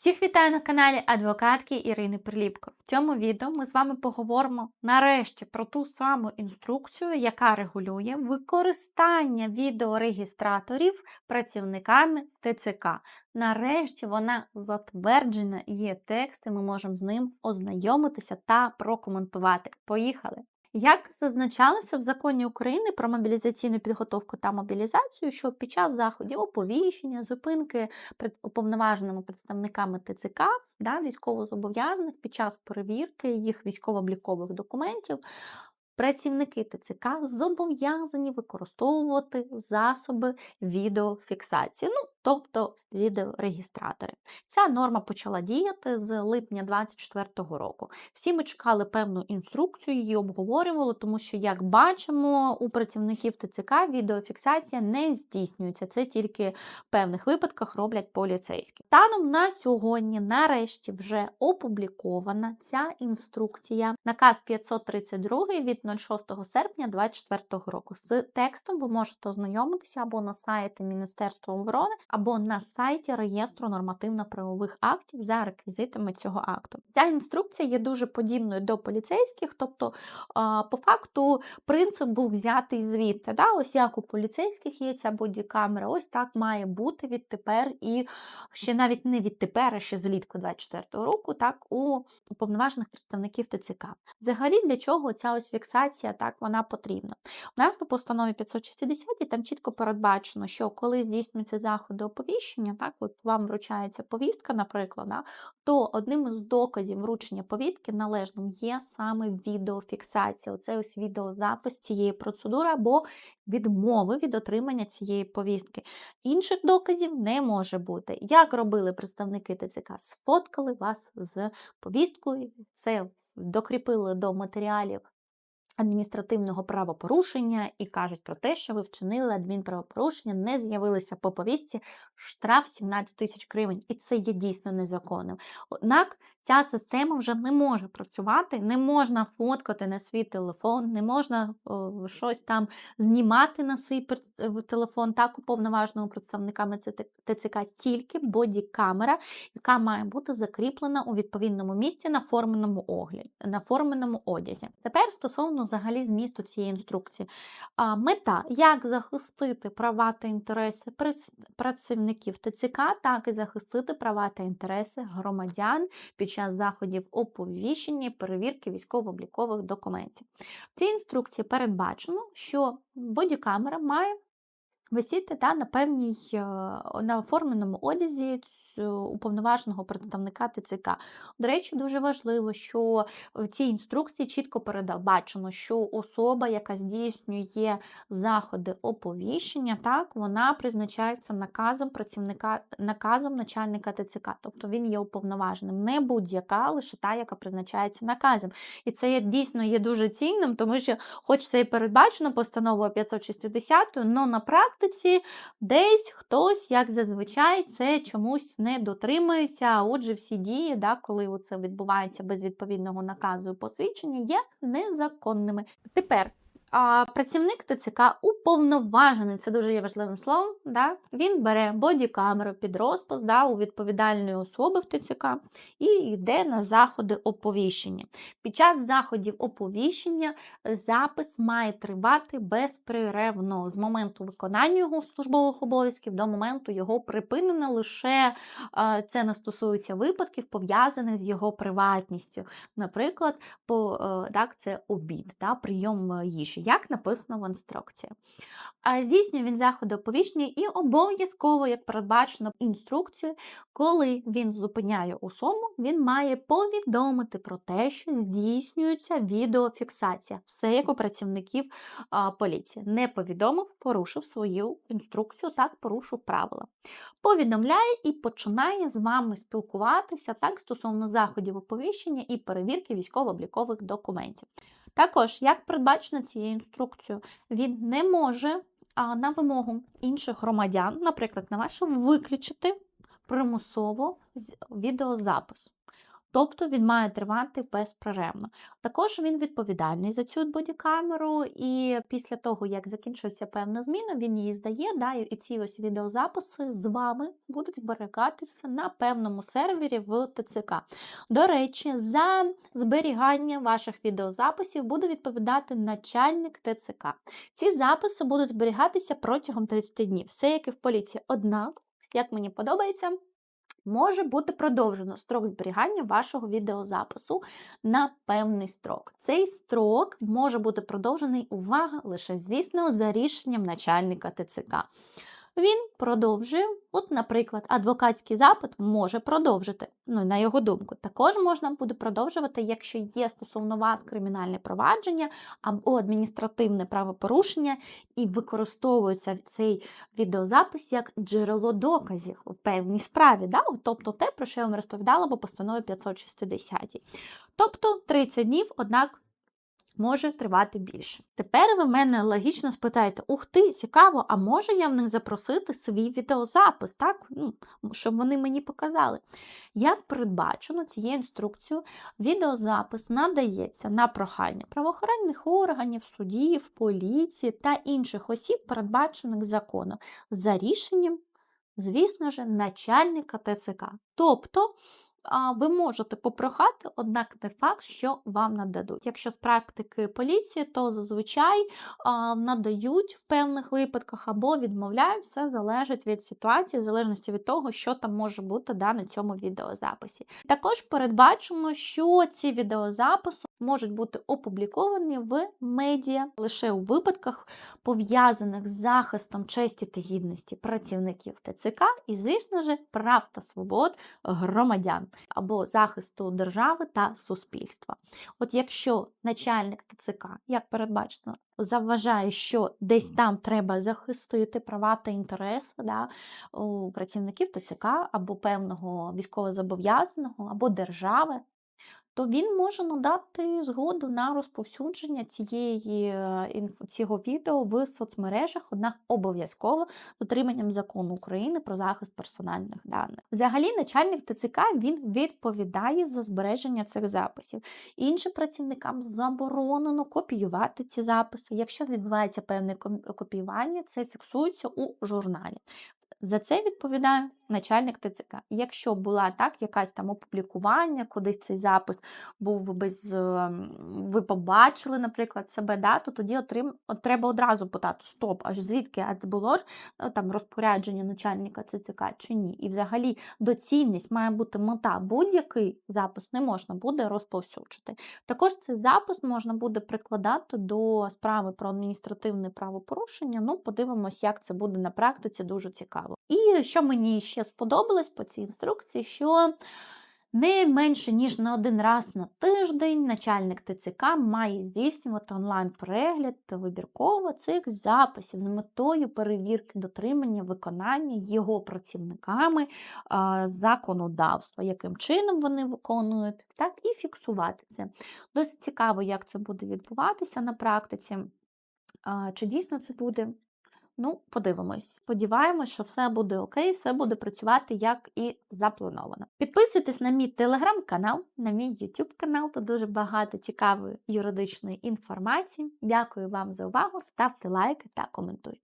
Всіх вітаю на каналі адвокатки Ірини Приліпко. В цьому відео ми з вами поговоримо нарешті про ту саму інструкцію, яка регулює використання відеорегістраторів працівниками ТЦК. Нарешті вона затверджена, є текст, і ми можемо з ним ознайомитися та прокоментувати. Поїхали! Як зазначалося в законі України про мобілізаційну підготовку та мобілізацію, що під час заходів оповіщення, зупинки уповноваженими представниками ТЦК, да, військовозобов'язаних під час перевірки їх військово-облікових документів, працівники ТЦК зобов'язані використовувати засоби відеофіксації, ну тобто відеорегістратори. Ця норма почала діяти з липня 2024 року. Всі ми чекали певну інструкцію, її обговорювали, тому що, як бачимо, у працівників ТЦК відеофіксація не здійснюється. Це тільки в певних випадках роблять поліцейські. Станом на сьогодні, нарешті, вже опублікована ця інструкція. Наказ 532 від 06 серпня 2024 року. З текстом ви можете ознайомитися або на сайті Міністерства оборони, або на сайті реєстру нормативно-правових актів за реквізитами цього акту. Ця інструкція є дуже подібною до поліцейських, тобто, по факту, принцип був взятий звідти. Да? Ось як у поліцейських є ця бодікамера, ось так має бути відтепер, і ще навіть не відтепер, а ще злітку 24-го року, так у уповноважених представників ТЦК. Взагалі, для чого ця ось фіксація так вона потрібна? У нас по постанові 560 там чітко передбачено, що коли здійснюються заходи оповіщення, так от вам вручається повістка, наприклад, да, то одним із доказів вручення повістки належним є саме відеофіксація. Оце ось відеозапис цієї процедури або відмови від отримання цієї повістки. Інших доказів не може бути. Як робили представники ТЦК, сфоткали вас з повісткою, це докріпили до матеріалів адміністративного правопорушення і кажуть про те, що ви вчинили адмінправопорушення, не з'явилися по повістці штраф 17 тисяч гривень, і це є дійсно незаконним. Однак ця система вже не може працювати, не можна фоткати на свій телефон, не можна о, щось там знімати на свій телефон, так уповноваженому представниками ТЦК, тільки бодікамера, яка має бути закріплена у відповідному місці на форменому огляді, на форменому одязі. Тепер стосовно взагалі змісту цієї інструкції. А, Мета як захистити права та інтереси працівників ТЦК, так і захистити права та інтереси громадян під час заходів оповіщення перевірки військово-облікових документів. В цій інструкції передбачено, що бодікамера має висіти та на певній на оформленому одязі уповноваженого представника ТЦК. До речі, дуже важливо, що в цій інструкції чітко передбачено, що особа, яка здійснює заходи оповіщення, так, вона призначається наказом працівника, наказом начальника ТЦК, тобто він є уповноваженим. Не будь-яка, лише та, яка призначається наказом. І це дійсно є дуже цінним, тому що, хоч це і передбачено постановою 560, але на практиці десь хтось, як зазвичай, це чомусь не дотримуються. А отже, всі дії, да, коли це відбувається без відповідного наказу і посвідчення, є незаконними. Тепер а працівник ТЦК уповноважений, це дуже є важливим словом. Да? Він бере бодікамеру під розпис да, у відповідальної особи в ТЦК і йде на заходи оповіщення. Під час заходів оповіщення запис має тривати безперервно з моменту виконання його службових обов'язків до моменту його припинення. Лише це не стосується випадків, пов'язаних з його приватністю. Наприклад, по, е, так, це обід, да, прийом їжі як написано в інструкції. Здійснює він заходи оповіщення і обов'язково, як передбачено інструкцією, коли він зупиняє особу, він має повідомити про те, що здійснюється відеофіксація. Все як у працівників поліції. Не повідомив, порушив свою інструкцію, так порушив правила. Повідомляє і починає з вами спілкуватися так стосовно заходів оповіщення і перевірки військово-облікових документів. Також, як передбачено цією інструкцією, він не може на вимогу інших громадян, наприклад, на вашу, виключити примусово відеозапис. Тобто він має тривати безперервно. Також він відповідальний за цю бодікамеру, і після того, як закінчується певна зміна, він її здає, да, і ці ось відеозаписи з вами будуть зберігатися на певному сервері в ТЦК. До речі, за зберігання ваших відеозаписів буде відповідати начальник ТЦК. Ці записи будуть зберігатися протягом 30 днів, все як і в поліції. Однак, як мені подобається, може бути продовжено строк зберігання вашого відеозапису на певний строк. Цей строк може бути продовжений, увага, лише, звісно, за рішенням начальника ТЦК. Він продовжує, от, наприклад, адвокатський запит може продовжити, ну, на його думку. Також можна буде продовжувати, якщо є стосовно вас кримінальне провадження або адміністративне правопорушення, і використовується цей відеозапис як джерело доказів в певній справі. Да? Тобто те, про що я вам розповідала по постанові 560. Тобто 30 днів, однак може тривати більше. Тепер ви мене логічно спитаєте: ух ти, цікаво, а може я в них запросити свій відеозапис, так? Ну, щоб вони мені показали. Як передбачено цією інструкцією, відеозапис надається на прохання правоохоронних органів, судів, поліції та інших осіб, передбачених законом, за рішенням, звісно ж, начальника ТЦК. Тобто, ви можете попрохати, однак не факт, що вам нададуть. Якщо з практики поліції, то зазвичай надають в певних випадках або відмовляють, все залежить від ситуації, в залежності від того, що там може бути да, на цьому відеозаписі. Також передбачено, що ці відеозаписи можуть бути опубліковані в медіа лише у випадках, пов'язаних з захистом честі та гідності працівників ТЦК і, звісно ж, прав та свобод громадян або захисту держави та суспільства. От якщо начальник ТЦК, як передбачено, завважає, що десь там треба захистити права та інтереси да, у працівників ТЦК або певного військовозобов'язаного, або держави, то він може надати згоду на розповсюдження цієї е, цього відео в соцмережах, однак обов'язково дотриманням закону України про захист персональних даних. Взагалі, начальник ТЦК він відповідає за збереження цих записів. Іншим працівникам заборонено копіювати ці записи. Якщо відбувається певне копіювання, це фіксується у журналі. За це відповідає начальник ТЦК. Якщо була так, якась там опублікування, кудись цей запис був без ем, ви побачили, наприклад, себе, да, то тоді отрим, от треба одразу питати: стоп, аж звідки а було ну, там розпорядження начальника ТЦК чи ні. І взагалі доцільність має бути мета. Будь-який запис не можна буде розповсюджити. Також цей запис можна буде прикладати до справи про адміністративне правопорушення. Ну, подивимось, як це буде на практиці, дуже цікаво. І що мені ще сподобалось по цій інструкції, що не менше, ніж на один раз на тиждень начальник ТЦК має здійснювати онлайн-перегляд та вибірково цих записів з метою перевірки дотримання виконання його працівниками законодавства, яким чином вони виконують, так, і фіксувати це. Досить цікаво, як це буде відбуватися на практиці. Чи дійсно це буде? Ну, подивимось. Сподіваємось, що все буде окей, все буде працювати як і заплановано. Підписуйтесь на мій телеграм-канал, на мій YouTube канал, тут дуже багато цікавої юридичної інформації. Дякую вам за увагу, ставте лайки та коментуйте.